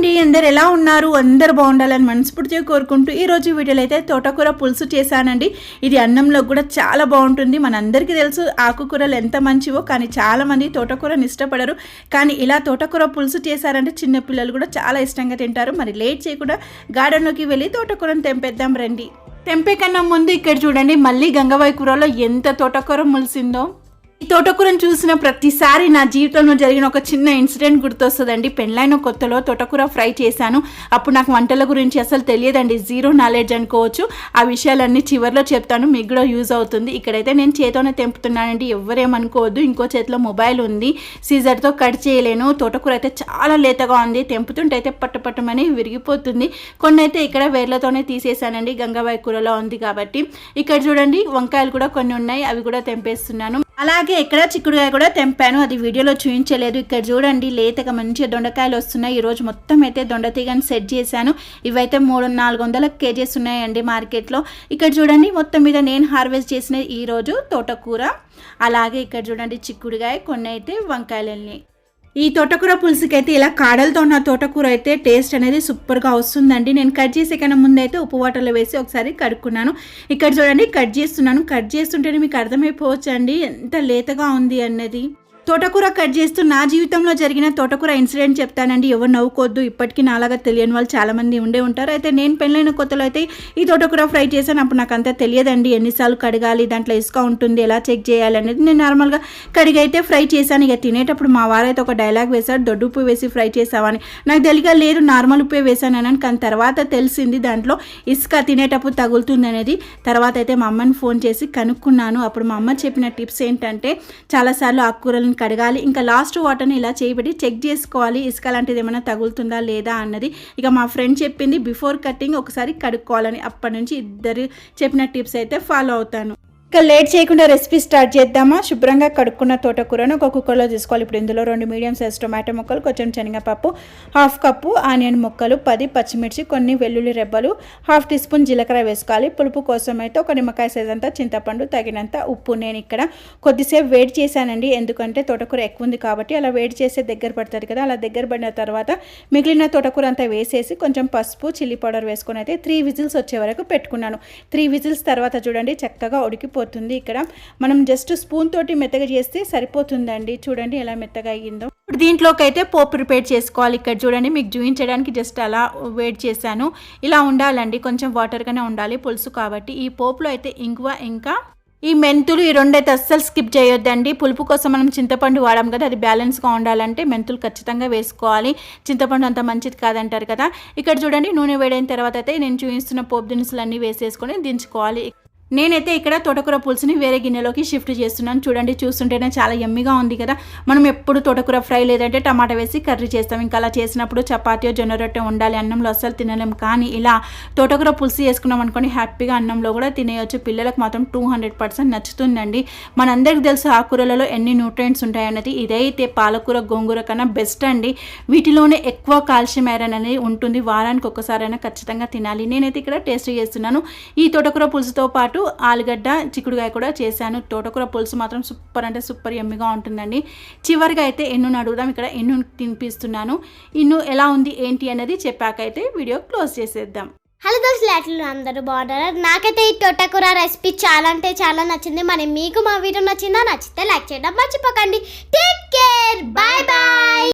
అండి అందరు ఎలా ఉన్నారు? అందరు బాగుండాలని మనస్ఫూర్తిగా కోరుకుంటూ ఈ రోజు వీడియోలో అయితే తోటకూర పులుసు చేశానండి. ఇది అన్నంలో కూడా చాలా బాగుంటుంది. మనందరికీ తెలుసు ఆకుకూరలు ఎంత మంచివో కానీ చాలా మంది తోటకూరని ఇష్టపడరు. కానీ ఇలా తోటకూర పులుసు చేశారంటే చిన్నపిల్లలు కూడా చాలా ఇష్టంగా తింటారు. మరి లేట్ చేయకుండా గార్డెన్లోకి వెళ్ళి తోటకూరను తెంపేద్దాం రండి. తెంపే కన్నా ముందు ఇక్కడ చూడండి మళ్ళీ గంగవాయి కూరలో ఎంత తోటకూర ములిసిందో. ఈ తోటకూరను చూసిన ప్రతిసారి నా జీవితంలో జరిగిన ఒక చిన్న ఇన్సిడెంట్ గుర్తొస్తుందండి. పెళ్ళైన కొత్తలో తోటకూర ఫ్రై చేశాను. అప్పుడు నాకు వంటల గురించి అసలు తెలియదండి. జీరో నాలెడ్జ్ అనుకోవచ్చు. ఆ విషయాలన్నీ చివరిలో చెప్తాను. మీకు కూడా యూజ్ అవుతుంది. ఇక్కడైతే నేను చేతోనే తెంపుతున్నానండి. ఎవరేమనుకోవద్దు ఇంకో చేతిలో మొబైల్ ఉంది. సీజర్తో కట్ చేయలేను. తోటకూర అయితే చాలా లేతగా ఉంది. తెంపుతుంటే అయితే పట్టపట్టమని విరిగిపోతుంది. కొన్ని అయితే ఇక్కడ వేర్లతోనే తీసేసానండి గంగాబాయి కూరలో ఉంది కాబట్టి. ఇక్కడ చూడండి వంకాయలు కూడా కొన్ని ఉన్నాయి. అవి కూడా తెంపేస్తున్నాను. అలాగే ఇక్కడ చిక్కుడుకాయ కూడా తెంపాను. అది వీడియోలో చూపించలేదు ఇక్కడ చూడండి లేతగా మంచిగా దొండకాయలు వస్తున్నాయి. ఈరోజు మొత్తం అయితే దొండతీగని సెట్ చేశాను. ఇవైతే మూడు నాలుగు వందల కేజీస్ ఉన్నాయండి మార్కెట్లో. ఇక్కడ చూడండి మొత్తం మీద నేను హార్వెస్ట్ చేసిన ఈరోజు తోటకూర. అలాగే ఇక్కడ చూడండి చిక్కుడుకాయ కొన్ని అయితే వంకాయలని ఈ తోటకూర పులుసుకి అయితే ఇలా కాడలతో ఉన్న తోటకూర అయితే టేస్ట్ అనేది సూపర్గా వస్తుందండి. నేను కట్ చేసే కన్నా ముందైతే ఉప్పు వాటర్లో వేసి ఒకసారి కడుక్కున్నాను. ఇక్కడ చూడండి కట్ చేస్తున్నాను. కట్ చేస్తుంటేనే మీకు అర్థమైపోవచ్చు అండి ఎంత లేతగా ఉంది అన్నది. తోటకూర కట్ చేస్తూ నా జీవితంలో జరిగిన తోటకూర ఇన్సిడెంట్ చెప్తానండి. ఎవరు నవ్వుకోవద్దు. ఇప్పటికీ నాలాగా తెలియని వాళ్ళు చాలామంది ఉండే ఉంటారు. అయితే నేను పెళ్ళైన కొత్తలో అయితే ఈ తోటకూర ఫ్రై చేశాను. అప్పుడు నాకు అంతా తెలియదండి. ఎన్నిసార్లు కడగాలి దాంట్లో ఇసుక ఉంటుంది ఎలా చెక్ చేయాలి అనేది నేను నార్మల్గా కడిగైతే ఫ్రై చేశాను. ఇక తినేటప్పుడు మా వారైతే ఒక డైలాగ్ వేశాడు దొడ్డు ఉప్పు వేసి ఫ్రై చేసావని నాకు తెలియక లేదు నార్మల్ ఉప్పే వేశానని అని. కానీ తర్వాత తెలిసింది దాంట్లో ఇసుక తినేటప్పుడు తగులుతుంది అనేది. తర్వాత అయితే మా అమ్మని ఫోన్ చేసి కనుక్కున్నాను. అప్పుడు మా అమ్మ చెప్పిన టిప్స్ ఏంటంటే చాలాసార్లు ఆకుకూరలు కడగాలి. ఇంకా లాస్ట్ వాటర్ని ఇలా చేయబడి చెక్ చేసుకోవాలి. ఇసుక లాంటిది ఏమైనా తగులుతుందా లేదా అన్నది ఇక మా ఫ్రెండ్ చెప్పింది. బిఫోర్ కటింగ్ ఒకసారి కడుక్కోవాలని అప్పటి నుంచి ఇద్దరు చెప్పిన టిప్స్ అయితే ఫాలో అవుతాను. ఇక లేట్ చేయకుండా రెసిపీ స్టార్ట్ చేద్దామా? శుభ్రంగా కడుక్కున్న తోటకూరను ఒక కుక్కర్లో తీసుకోవాలి. ఇప్పుడు ఇందులో రెండు మీడియం సైజ్ టొమాటో ముక్కలు కొంచెం శనగపప్పు హాఫ్ కప్పు ఆనియన్ ముక్కలు పది పచ్చిమిర్చి కొన్ని వెల్లుల్లి రెబ్బలు హాఫ్ టీ స్పూన్ జీలకర్ర వేసుకోవాలి. పులుపు కోసం అయితే ఒక నిమ్మకాయ సైజ్ అంతా చింతపండు తగినంత ఉప్పు. నేను ఇక్కడ కొద్దిసేపు వేడి చేశానండి. ఎందుకంటే తోటకూర ఎక్కువ ఉంది కాబట్టి అలా వేడి చేసే దగ్గర పడుతుంది కదా. అలా దగ్గర పడిన తర్వాత మిగిలిన తోటకూర అంతా వేసేసి కొంచెం పసుపు చిల్లీ పౌడర్ వేసుకొని అయితే త్రీ విజిల్స్ వచ్చే వరకు పెట్టుకున్నాను. త్రీ విజిల్స్ తర్వాత చూడండి చక్కగా అయిపోతుంది ఇక్కడ. మనం జస్ట్ స్పూన్ తోటి మెత్తగా చేస్తే సరిపోతుందండి. చూడండి ఎలా మెత్తగా అయ్యిందో. ఇప్పుడు దీంట్లోకి అయితే పోపు ప్రిపేర్ చేసుకోవాలి. ఇక్కడ చూడండి మీకు చూపించడానికి జస్ట్ అలా వేడి చేశాను. ఇలా ఉండాలండి. కొంచెం వాటర్గానే ఉండాలి పులుసు కాబట్టి. ఈ పోపులో అయితే ఇంగువ ఇంకా ఈ మెంతులు ఈ రెండైతే అస్సలు స్కిప్ చేయొద్దండి. పులుపు కోసం మనం చింతపండు వాడాం కదా అది బ్యాలెన్స్గా ఉండాలంటే మెంతులు ఖచ్చితంగా వేసుకోవాలి. చింతపండు అంత మంచిది కాదంటారు కదా. ఇక్కడ చూడండి నూనె వేడైన తర్వాత అయితే నేను చూపిస్తున్న పోపు దినుసులు అన్నీ వేసేసుకొని దించుకోవాలి. నేనైతే ఇక్కడ తోటకూర పులుసుని వేరే గిన్నెలోకి షిఫ్ట్ చేస్తున్నాను. చూడండి చూస్తుంటేనే చాలా ఎమ్మిగా ఉంది కదా. మనం ఎప్పుడు తోటకూర ఫ్రై లేదంటే టమాటా వేసి కర్రీ చేస్తాం. ఇంకా అలా చేసినప్పుడు చపాతీయో జొన్న రొట్టె ఉండాలి అన్నంలో అస్సలు తినలేం. కానీ ఇలా తోటకూర పులుసు వేసుకున్నాం అనుకోండి హ్యాపీగా అన్నంలో కూడా తినేయచ్చు. పిల్లలకు మాత్రం టూ హండ్రెడ్ పర్సెంట్ నచ్చుతుందండి. మనందరికి తెలుసు ఆకుకూరలలో ఎన్ని న్యూట్రియంట్స్ ఉంటాయన్నది ఇదైతే పాలకూర గోంగూర కన్నా బెస్ట్ అండి. వీటిలోనే ఎక్కువ కాల్షియం ఐరన్ అనేది ఉంటుంది. వారానికి ఒక్కసారైనా ఖచ్చితంగా తినాలి. నేనైతే ఇక్కడ టేస్ట్ చేస్తున్నాను. ఈ తోటకూర పులుసుతో పాటు ఆలుగడ్డ చిక్కుడుకాయ కూడా చేశాను. తోటకూర పులుసు మాత్రం సూపర్ అంటే సూపర్ ఎమ్మిగా ఉంటుందండి. చివరిగా అయితే ఎన్నును అడుగుదాం. ఇక్కడ ఎన్ను తినిపిస్తున్నాను. ఇన్ను ఎలా ఉంది ఏంటి అనేది చెప్పాకైతే వీడియో క్లోజ్ చేసేద్దాం. హలో దోస్తులు ఎట్లా అందరూ బాగున్నారు? నాకైతే ఈ తోటకూర రెసిపీ చాలా అంటే చాలా నచ్చింది. మరి మీకు మా వీడియో నచ్చిందా? నచ్చితే లైక్ చేయడం మర్చిపోకండి. Take care bye bye